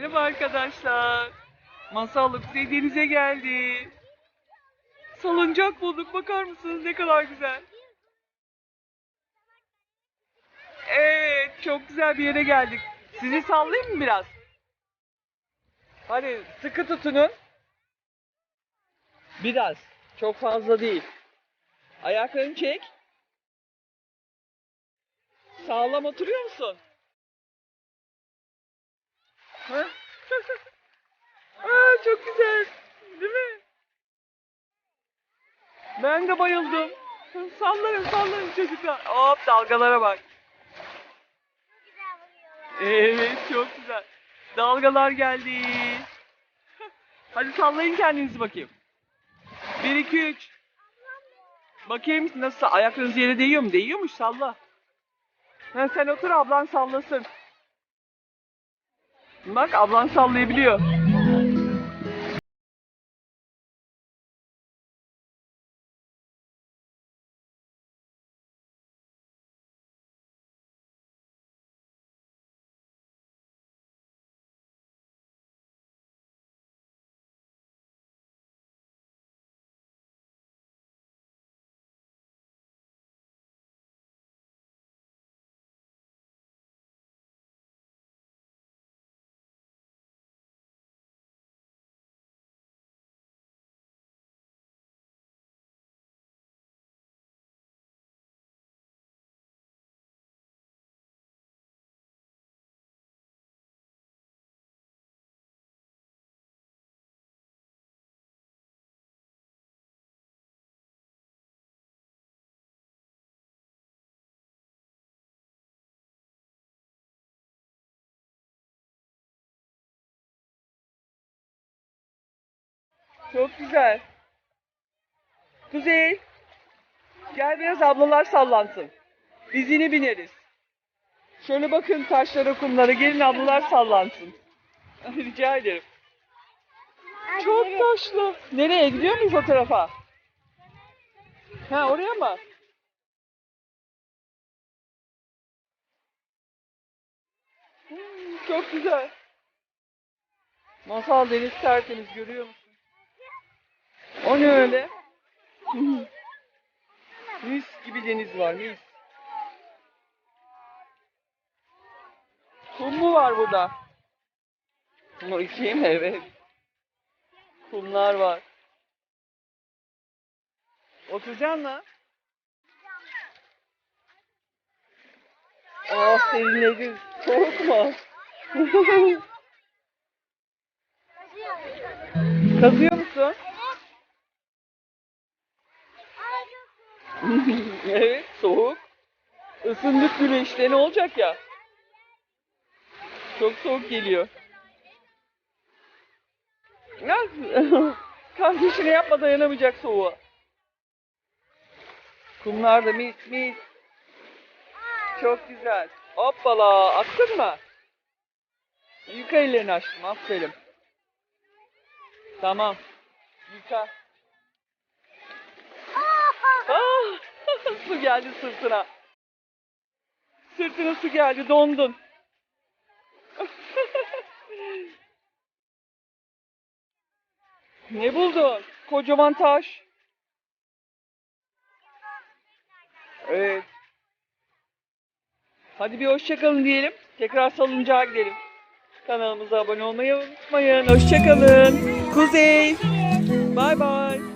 Merhaba arkadaşlar. Masallık Kuzey Denize geldi. Salıncak bulduk. Bakar mısınız ne kadar güzel. Evet çok güzel bir yere geldik. Sizi sallayayım mı biraz? Hadi sıkı tutunun. Biraz. Çok fazla değil. Ayaklarını çek. Sağlam oturuyor musun? Ha? Aa, çok güzel. Değil mi? Ben de bayıldım. Sallarım sallarım çocuklar. Hop dalgalara bak. Evet çok güzel. Dalgalar geldi. Hadi sallayın kendinizi bakayım. 1 2 3. Bakayım nasıl ayaklarınız yere değiyor mu? Değiyormuş salla. Ha, sen otur ablan sallasın. Bak ablan sallayabiliyor. Çok güzel. Kuzey. Gel biraz ablalar sallansın. Biz yine bineriz. Şöyle bakın taşlara kumlara gelin ablalar sallansın. Rica ederim. Çok taşlı. Nereye gidiyor muyuz o tarafa? Ha oraya mı? Hmm, çok güzel. Masal deniz tertemiz görüyor musun? O ne öyle? mis gibi deniz var mis. Kum mu var burada? Bu şey mi? Evet. Kumlar var. Oturacaksın mı? Oh serinledin. Mu? Kazıyor musun? evet soğuk. Isındık bile işte ne olacak ya? Çok soğuk geliyor. Kardeşine yapma dayanamayacak soğuğa. Kumlar da mis mis. Çok güzel. Hoppala attın mı? Yıka ellerini aşkım aferin. Tamam. Yıka. Ah, su geldi sırtına. Sırtına su geldi dondun. ne buldun? Kocaman taş. Evet. Hadi bir hoşçakalın diyelim. Tekrar salıncağa gidelim. Kanalımıza abone olmayı unutmayın. Hoşçakalın. Kuzey. Bay bay.